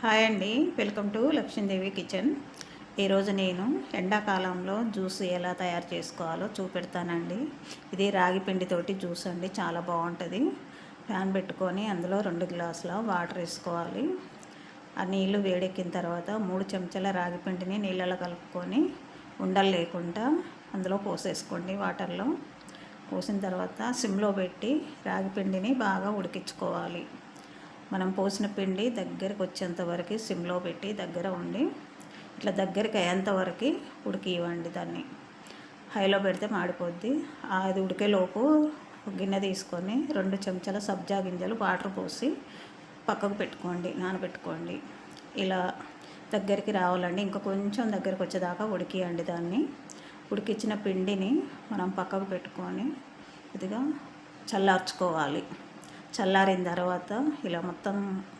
Hi అండి. Welcome to Lakshmidevi kitchen. ఈరోజు నేను ఎండాకాలంలో జ్యూస్ ఎలా తయారు చేసుకోవాలో చూపెడతానండి. ఇది రాగి పిండితోటి జ్యూస్ అండి చాలా బాగుంటుంది. ప్యాన్ పెట్టుకొని అందులో రెండు గ్లాసుల వాటర్ వేసుకోవాలి. ఆ నీళ్ళు వేడెక్కిన తర్వాత మూడు చెంచాల రాగి పిండిని నీళ్ళలో కలుపుకొని ఉండలు లేకుండా అందులో పోసేసుకోండి వాటర్లో. పోసిన తర్వాత సిమ్లో పెట్టి రాగి పిండిని బాగా ఉడికించుకోవాలి. మనం పోసిన పిండి దగ్గరికి వచ్చేంత వరకు సిమ్లో పెట్టి దగ్గర ఉండి ఇట్లా దగ్గరికి అయ్యేంత వరకు ఉడికి ఇవ్వండి దాన్ని. హైలో పెడితే మాడిపోద్ది. అది ఉడికేలోపు గిన్నె తీసుకొని రెండు చెంచాల సబ్జా గింజలు వాటర్ పోసి పక్కకు పెట్టుకోండి నానబెట్టుకోండి. ఇలా దగ్గరికి రావాలండి. ఇంకా కొంచెం దగ్గరికి వచ్చేదాకా ఉడికియండి దాన్ని. ఉడికిచ్చిన పిండిని మనం పక్కకు పెట్టుకొని ఇదిగా చల్లార్చుకోవాలి. చల్లారిన తర్వాత ఇలా మొత్తం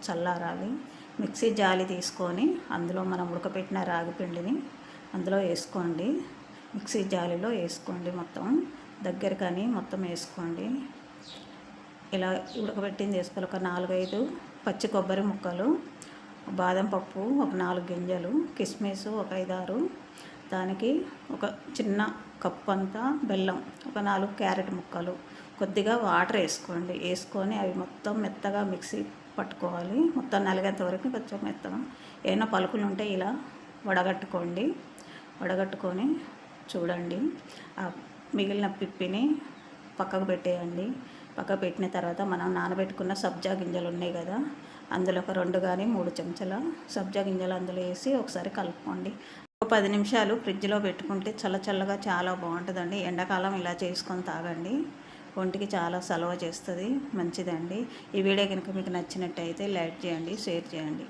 చల్లారాలి. మిక్సీ జాలి తీసుకొని అందులో మనం ఉడకపెట్టిన రాగి పిండిని అందులో వేసుకోండి. మిక్సీ జాలిలో వేసుకోండి మొత్తం. దగ్గరకని మొత్తం వేసుకోండి. ఇలా ఉడకబెట్టింది వేసుకోవాలి. ఒక నాలుగైదు పచ్చి కొబ్బరి ముక్కలు బాదం పప్పు ఒక నాలుగు గింజలు కిస్మిస్ ఒక ఐదారు దానికి ఒక చిన్న కప్పు అంతా బెల్లం ఒక నాలుగు క్యారెట్ ముక్కలు కొద్దిగా వాటర్ వేసుకోండి. వేసుకొని అవి మొత్తం మెత్తగా మిక్సీ పట్టుకోవాలి. మొత్తం నలిగేంత వరకు కొంచెం మెత్తగా. ఏమైనా పలుకులు ఉంటే ఇలా వడగట్టుకోండి. వడగట్టుకొని చూడండి. ఆ మిగిలిన పిప్పిని పక్కకు పెట్టేయండి. పక్కకు పెట్టిన తర్వాత మనం నానబెట్టుకున్న సబ్జా గింజలు ఉన్నాయి కదా అందులో ఒక రెండు కానీ మూడు చెంచాల సబ్జా గింజలు అందులో వేసి ఒకసారి కలుపుకోండి. పది నిమిషాలు ఫ్రిడ్జ్లో పెట్టుకుంటే చల్ల చల్లగా చాలా బాగుంటుందండి. ఎండాకాలం ఇలా చేసుకొని తాగండి. ఒంటికి చాలా సలవ చేస్తుంది. మంచిదండి. ఈ వీడియో కనుక మీకు నచ్చినట్టయితే లైక్ చేయండి షేర్ చేయండి.